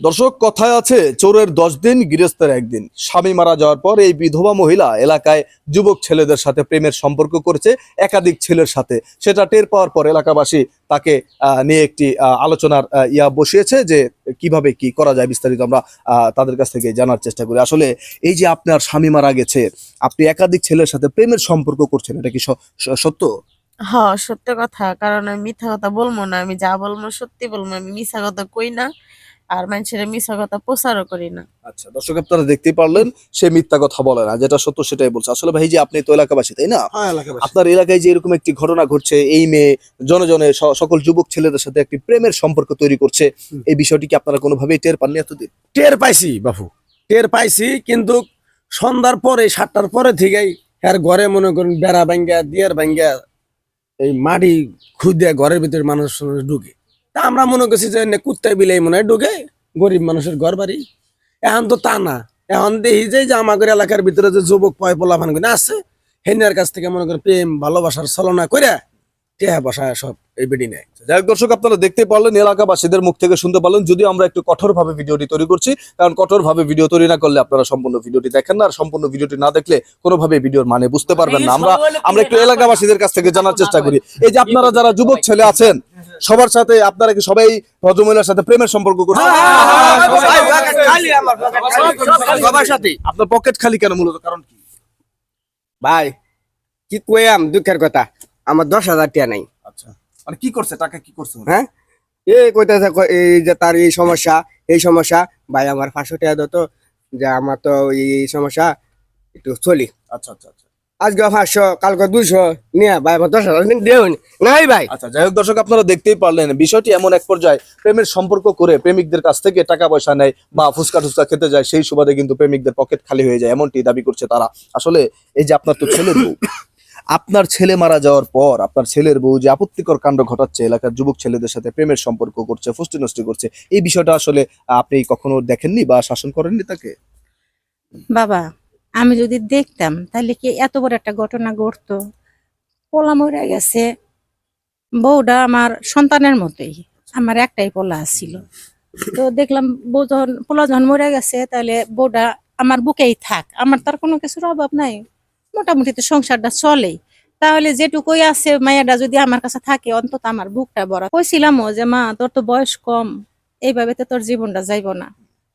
দর্শক, কথায় আছে, চোরের দশ দিন, গৃহস্থের একদিন। স্বামী মারা যাওয়ার পর এই বিধবা মহিলা এলাকায় যুবক ছেলেদের সাথে প্রেমের সম্পর্ক করেছে, একাধিক ছেলের সাথে। সেটা টের পাওয়ার পর এলাকাবাসী তাকে নিয়ে একটি আলোচনার ইয়া বসিয়েছে যে কীভাবে কি করা যায় বিস্তারিত আমরা তাদের কাছ থেকে জানার চেষ্টা করি। আসলে এই যে আপনার স্বামী মারা গেছে, আপনি একাধিক ছেলের সাথে প্রেমের সম্পর্ক করছেন, এটা কি সত্য? হ্যাঁ সত্য কথা। কারণ আমি মিথ্যা কথা বলব না, আমি যা বলব সত্যি বলব, আমি মিথ্যা কথা কই না। আর মানুষের মিথ্যা কথা প্রচারও করি না। আচ্ছা দর্শক আপনারা দেখতেই পারলেন সে মিথ্যা কথা বলে না যেটা সত্য সেটাই বলছে। আসলে ভাই যে আপনি তো এলাকাবাসী তাই না? হ্যাঁ আপনার এলাকায় যে এরকম একটি ঘটনা ঘটছে এই মেয়ে জনে জনে স- সকল যুবক ছেলেদের সাথে একটি প্রেমের সম্পর্ক তৈরি করছে এই বিষয়টি কি আপনারা কোনোভাবেই টের পাননি এতদিন? টের পাইছি বাপু। টের পাইছি কিন্তু সন্ধ্যার পরে সাতটার পরে থেকেই আর ঘরে মনে করেন বেড়া ভাঙ্গা দিয়ার ভাঙ্গা এই মাটি খুঁজে ঘরের ভিতরে মানুষ ঢুকে। তা আমরা মনে করছি যে কুত্তায় বিলাই মনে হয় ঢুকে গরিব মানুষের ঘর বাড়ি এখন তো তা না। এখন দেখি যে আমাদের এলাকার ভিতরে যে যুবক পয় পোলাফান করে আছে, হেনার কাছ থেকে মনে করেন প্রেম, ভালোবাসার ছলনা করে টেহা বসা সব এই বেডি নেয় যাই দর্শক আপনারা দেখতে পারলেন এলাকাবাসীদের মুখ থেকে শুনতে পারলেন যদিও আমরা একটু কঠোরভাবে ভিডিওটি তৈরি করছি কারণ কঠোরভাবে ভিডিও তৈরি না করলে আপনারা সম্পূর্ণ ভিডিওটি দেখেন না আর সম্পূর্ণ ভিডিওটি না দেখলে কোনোভাবে ভিডিওর মানে বুঝতে পারবেন না। আমরা আমরা একটু এলাকাবাসীদের কাছ থেকে জানার চেষ্টা করি। এই যে আপনারা যারা যুবক ছেলে আছেন সবার সাথে আপনারা কি সবাই ভদ্রমহিলার সাথে প্রেমের সম্পর্ক করছেন? সবার সাথে। আপনার পকেট খালি কেন মূলত? কারণ কি? ভাই কি কইয়াম দুঃখের কথা? আমার দশ হাজার টাকা নাই। আচ্ছা। মানে কি করছে? টাকা কি করছে হ্যাঁ? এ কইতেছে এই যে তার এই সমস্যা এই সমস্যা ভাই আমার পাঁচশো টাকা দত যে আমার তো এই সমস্যা একটু চলি। আচ্ছা আচ্ছা আচ্ছা। আজকে পাঁচশো কালকে দুশো নিয়ে ভাই আমার দশ হাজার দেউন নাই ভাই। আচ্ছা যাই হোক দর্শক আপনারা দেখতেই পারলেন বিষয়টি এমন এক পর্যায়ে প্রেমের সম্পর্ক করে প্রেমিকদের কাছ থেকে টাকা পয়সা নেয় বা ফুচকা টুচকা খেতে যায় সেই সুবাদে কিন্তু প্রেমিকদের পকেট খালি হয়ে যায় এমনটি দাবি করছে তারা। আসলে এই যে আপনার তো ছেলে বউ আপনার ছেলে মারা যাওয়ার পর আপনার ছেলের বউ যে আপত্তিকর কাণ্ড ঘটাচ্ছে, এলাকার যুবক ছেলেদের সাথে প্রেমের সম্পর্ক করছে ফুষ্টি নষ্টি করছে, এই বিষয়টা আসলে আপনি কখনো দেখেননি বা শাসন করেননি তাকে? বাবা, আমি যদি দেখতাম, তাহলে কি এত বড় একটা ঘটনা ঘটতো? পোলা মরে গেছে, বউটা আমার সন্তানের মতোই, আমার একটাই পোলা ছিল। তো দেখলাম বউ যখন, পোলা যখন মরে গেছে, তাহলে বউটা আমার বুকেই থাক, আমার তার কোনো কিছুর অভাব নাই। মোটামুটি তো সংসারটা চলেই। তাহলে যেটুকুই আছে মায়াটা যদি আমার কাছে থাকে, অন্তত আমার বুকটা বড় কইছিলামও যে, মা, তোর তো বয়স কম, এইভাবে তো তোর জীবনটা যাইব না।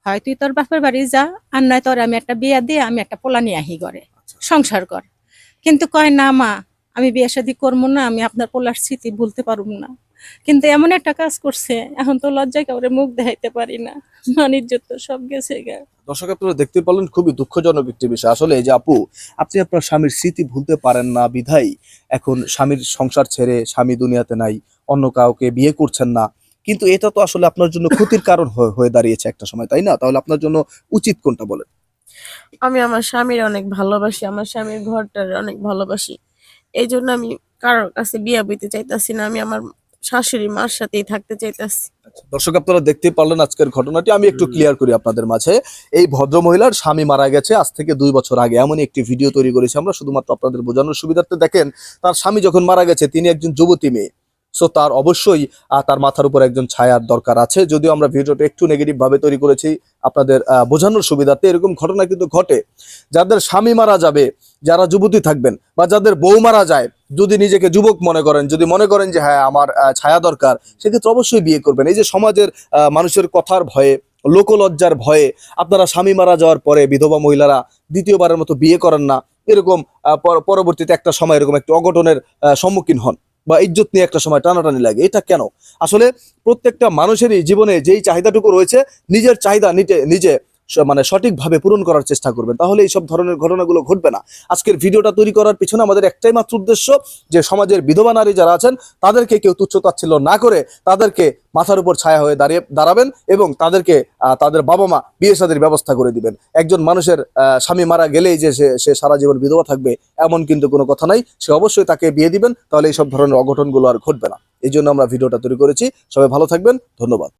হয় তুই তোর বাপের বাড়ি যা, আর নয় তোর আমি একটা বিয়া দিয়ে আমি একটা পোলা নিয়ে আহি করে সংসার কর। কিন্তু কয় না, মা, আমি বিয়ে শাদি করব না, আমি আপনার পোলার স্মৃতি ভুলতে পারব না। কিন্তু এমন একটা কাজ করছে এখন তো লজ্জায় কাউরে মুখ দেখাইতে পারি না। মানিজ্য তো সব গেছে গা। দর্শক আপনারা দেখতে পারলেন খুবই দুঃখজনক একটি বিষয়। আসলে এই যে আপু আপনি আপনার স্বামীর স্মৃতি ভুলতে পারেন না বিধাই এখন স্বামীর সংসার ছেড়ে স্বামী দুনিয়াতে নাই অন্য কাউকে বিয়ে করছেন না। কিন্তু এটা তো আসলে আপনার জন্য ক্ষতির কারণ হয়ে- হয়ে দাঁড়িয়েছে একটা সময় তাই না? তাহলে আপনার জন্য উচিত কোনটা বলেন? আমি আমার স্বামীর অনেক ভালোবাসি আমার স্বামীর ঘরটার অনেক ভালোবাসি। এই জন্য আমি কারোর কাছে বিয়ে বইতে চাইতেছি না আমি আমার শাশুড়ি মার সাথেই থাকতে চাইতেছি। দর্শক, আপনারা দেখতে পারলেন আজকের ঘটনাটি। আমি একটু ক্লিয়ার করি আপনাদের মাঝে। এই ভদ্র মহিলার স্বামী মারা গেছে আজ থেকে দুই বছর আগে। এমন একটি ভিডিও তৈরি করেছি আমরা। শুধুমাত্র আপনাদের বোঝানোর সুবিধার্থে দেখেন, তার স্বামী যখন মারা গেছে, তিনি একজন যুবতী মেয়ে। সো তার অবশ্যই তার মাথার উপর একজন ছায়ার দরকার আছে। যদিও আমরা ভিডিওটা একটু নেগেটিভ ভাবে তৈরি করেছি, আপনাদের বোঝানোর সুবিধার্থে এরকম ঘটনা কিন্তু ঘটে। যাদের স্বামী মারা যাবে, যারা যুবতী থাকবেন বা যাদের বউ মারা যায়, যদি নিজেকে যুবক মনে করেন, যদি মনে করেন যে হ্যাঁ আমার ছায়া দরকার, সেক্ষেত্রে অবশ্যই বিয়ে করবেন। এই যে সমাজের মানুষের কথার ভয়ে, লোকলজ্জার ভয়ে আপনারা স্বামী মারা যাওয়ার পরে বিধবা মহিলারা দ্বিতীয়বারের মতো বিয়ে করেন না, এরকম পরবর্তীতে একটা সময় এরকম একটা অঘটনের সম্মুখীন হন। বা ইজ্জত নিয়ে একটা সময় টানাটানি লাগে। এটা কেন? আসলে প্রত্যেকটা মানুষেরই জীবনে যেই চাহিদাটুকু রয়েছে, নিজের চাহিদা নিজে মানে সঠিকভাবে পূরণ করার চেষ্টা করবেন, তাহলে এইসব ধরনের ঘটনাগুলো ঘটবে না। আজকের ভিডিওটা তৈরি করার পিছনে আমাদের একটাই মাত্র উদ্দেশ্য, যে সমাজের বিধবা নারী যারা আছেন, তাদেরকে কেউ তুচ্ছ তাচ্ছিল্য না করে তাদেরকে মাথার উপর ছায়া হয়ে দাঁড়িয়ে, দাঁড়াবেন এবং তাদেরকে তাদের বাবা মা বিয়ে সাদের ব্যবস্থা করে দিবেন। একজন মানুষের স্বামী মারা গেলেই যে সে সে সারা জীবন বিধবা থাকবে, এমন কিন্তু কোনো কথা নাই। সে অবশ্যই তাকে বিয়ে দিবেন, তাহলে এইসব ধরনের অঘটনগুলো আর ঘটবে না। এই জন্য আমরা ভিডিওটা তৈরি করেছি। সবাই ভালো থাকবেন, ধন্যবাদ।